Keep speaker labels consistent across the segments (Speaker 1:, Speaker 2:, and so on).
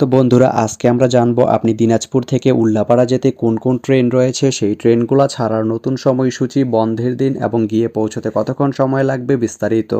Speaker 1: তো বন্ধুরা, আজকে আমরা জানব আপনি দিনাজপুর থেকে উল্লাপাড়া যেতে কোন কোন ট্রেন রয়েছে? সেই ট্রেনগুলো ছাড়ার নতুন সময়সূচি, বন্ধের দিন এবং গিয়ে পৌঁছতে কতক্ষণ সময় লাগবে বিস্তারিত।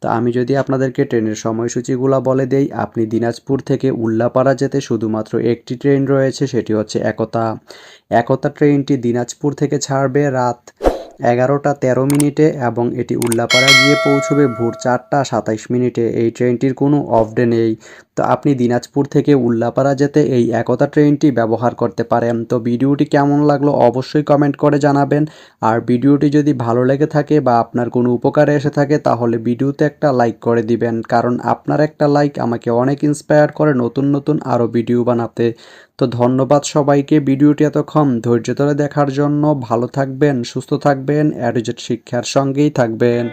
Speaker 1: তো আমি যদি আপনাদেরকে ট্রেনের সময়সূচিগুলো বলে দেই, আপনি দিনাজপুর থেকে উল্লাপাড়া যেতে শুধুমাত্র একটি ট্রেন রয়েছে, সেটি হচ্ছে একতা। একতা ট্রেনটি দিনাজপুর থেকে ছাড়বে রাত এগারোটা তেরো মিনিটে এবং এটি উল্লাপাড়া গিয়ে পৌঁছবে ভোর চারটা সাতাইশ মিনিটে। এই ট্রেনটির কোনো অফ ডে নেই। তো আপনি দিনাজপুর থেকে উল্লাপাড়া যেতে এই একতা ট্রেনটি ব্যবহার করতে পারেন। তো ভিডিওটি কেমন লাগল অবশ্যই কমেন্ট করে জানাবেন। আর ভিডিওটি যদি ভালো লেগে থাকে বা আপনার কোনো উপকারে এসে থাকে, তাহলে ভিডিওতে একটা লাইক করে দিবেন। কারণ আপনার একটা লাইক আমাকে অনেক ইন্সপায়ার করে নতুন নতুন আরও ভিডিও বানাতে। তো ধন্যবাদ সবাইকে ভিডিওটি এতক্ষণ ধৈর্য ধরে দেখার জন্য। ভালো থাকবেন, সুস্থ থাকবেন। অ্যাডিজেট শিক্ষার সঙ্গেই থাকবেন।